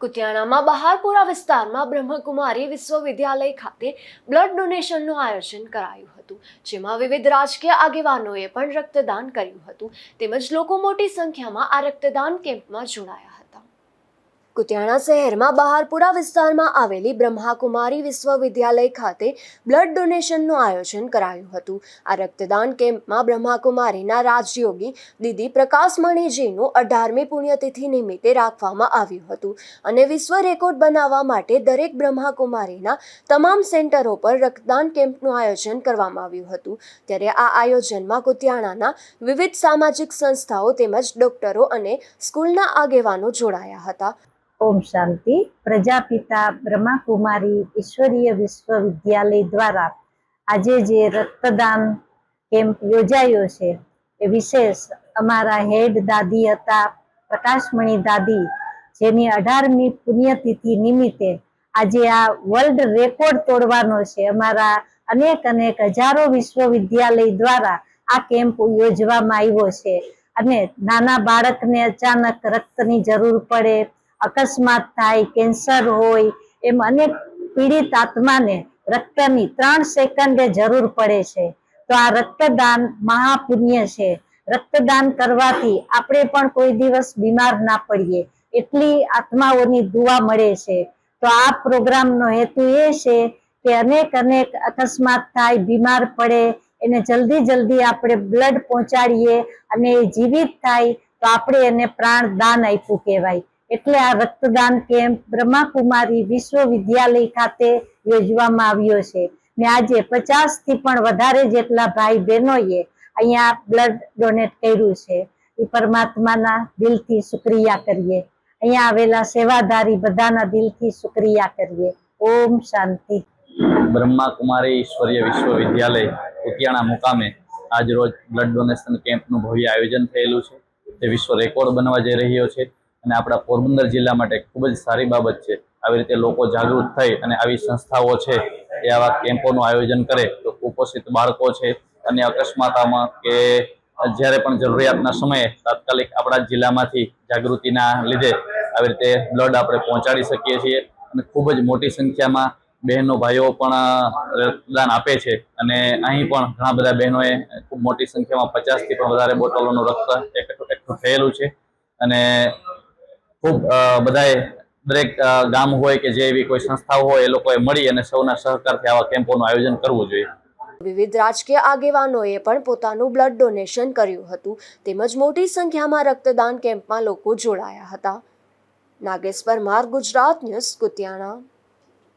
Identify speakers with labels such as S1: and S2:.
S1: કુતિયાણામાં બહારપુરા વિસ્તારમાં બ્રહ્મકુમારી વિશ્વવિદ્યાલય ખાતે બ્લડ ડોનેશનનું આયોજન કરાયું હતું, જેમાં વિવિધ રાજકીય આગેવાનોએ પણ રક્તદાન કર્યું હતું. તેમજ લોકો મોટી સંખ્યામાં આ રક્તદાન કેમ્પમાં જોડાયા હતા. કુતિયાણા શહેરમાં બહારપુરા વિસ્તારમાં આવેલી બ્રહ્માકુમારી વિશ્વવિદ્યાલય ખાતે બ્લડ ડોનેશનનું આયોજન કરાયું હતું. આ રક્તદાન કેમ્પમાં બ્રહ્માકુમારીના રાજયોગી દીદી પ્રકાશમણીજીનું અઢારમી પુણ્યતિથિ નિમિત્તે રાખવામાં આવ્યું હતું અને વિશ્વ રેકોર્ડ બનાવવા માટે દરેક બ્રહ્માકુમારીના તમામ સેન્ટરો પર રક્તદાન કેમ્પનું આયોજન કરવામાં આવ્યું હતું. ત્યારે આ આયોજનમાં કુતિયાણાના વિવિધ સામાજિક સંસ્થાઓ તેમજ ડોક્ટરો અને સ્કૂલના આગેવાનો જોડાયા હતા.
S2: ઓમ શાંતિ. પ્રજાપિતા બ્રહ્માકુમારી ઈશ્વરીય વિશ્વવિદ્યાલય દ્વારા આજે જે રક્તદાન કેમ્પ યોજાયો છે, એ વિશેષ અમારા હેડ દાદી હતા પ્રકાશમણી દાદી, જેની અઢારમી પુણ્યતિથિ નિમિત્તે આજે આ વર્લ્ડ રેકોર્ડ તોડવાનો છે. અમારા અનેક અનેક હજારો વિશ્વવિદ્યાલય દ્વારા આ કેમ્પ યોજવામાં આવ્યો છે અને નાના બાળકને અચાનક રક્તની જરૂર પડે અકસ્માત થાય, કેન્સર હોય, એમ અનેક પીડિત આત્માને રક્તની ત્રણ સેકન્ડે જરૂર પડે છે. તો આ રક્તદાન મહાપુણ્ય છે. રક્તદાન કરવાથી આપણે પણ કોઈ દિવસ બીમાર ના પડીએ. એટલી આત્માઓની દુઆ મળે છે. તો આ પ્રોગ્રામનો હેતુ એ છે કે અનેક અનેક અકસ્માત થાય, બીમાર પડે, એને જલ્દી જલ્દી આપણે બ્લડ પહોંચાડીએ અને એ જીવિત થાય, તો આપણે એને પ્રાણ દાન આપ્યું કહેવાય. એટલે આ રક્તદાન કેમ્પ બ્રહ્માકુમારી વિશ્વવિદ્યાલય ખાતે યોજવામાં આવ્યો છે. ને આજે પચાસથી પણ વધારે જેટલા ભાઈ બહેનોએ અહીંયા બ્લડ ડોનેટ કર્યું છે. એ પરમાત્માના દિલથી શુક્રિયા કરીએ. અહીંયા આવેલા સેવાધારી બધાના દિલથી શુક્રિયા કરીએ. ઓમ શાંતિ.
S3: બ્રહ્માકુમારી ઈશ્વરીય વિશ્વવિદ્યાલય કુતિયાણા મુકામે આજ રોજ બ્લડ ડોનેશન કેમ્પનું ભવ્ય આયોજન થયેલું છે. તે વિશ્વ રેકોર્ડ બનવા જઈ રહ્યો છે. અને આપણા પોરબંદર જિલ્લા માટે ખૂબ જ સારી બાબત છે. આવી રીતે લોકો જાગૃત થઈ અને આવી સંસ્થાઓ છે એ આવા કેમ્પોનું આયોજન કરે તો કુપોષિત બાળકો છે, અને અકસ્માતામાં કે જ્યારે પણ જરૂરિયાતના સમયે તાત્કાલિક આપણા જિલ્લામાંથી જાગૃતિના લીધે આવી રીતે બ્લડ આપણે પહોંચાડી શકીએ છીએ અને ખૂબ જ મોટી સંખ્યામાં બહેનો ભાઈઓ પણ રક્તદાન આપે છે. અને અહીં પણ ઘણા બધા બહેનોએ ખૂબ મોટી સંખ્યામાં પચાસથી પણ વધારે બોટલોનું રક્ત એકઠું એકઠું થયેલું છે. અને ખૂબ બધાએ દરેક ગામ હોય કે જે એવી કોઈ સંસ્થાઓ હોય એ લોકોએ મળી અને સૌના સહકારથી આવા કેમ્પોનું આયોજન કરવું જોઈએ.
S1: વિવિધ રાજકીય આગેવાનોએ પણ પોતાનું બ્લડ ડોનેશન કર્યું હતું. તેમજ મોટી સંખ્યામાં રક્તદાન કેમ્પમાં લોકો જોડાયા હતા. નાગેશ પરમાર ગુજરાત ન્યૂઝ, કુતિયાણા.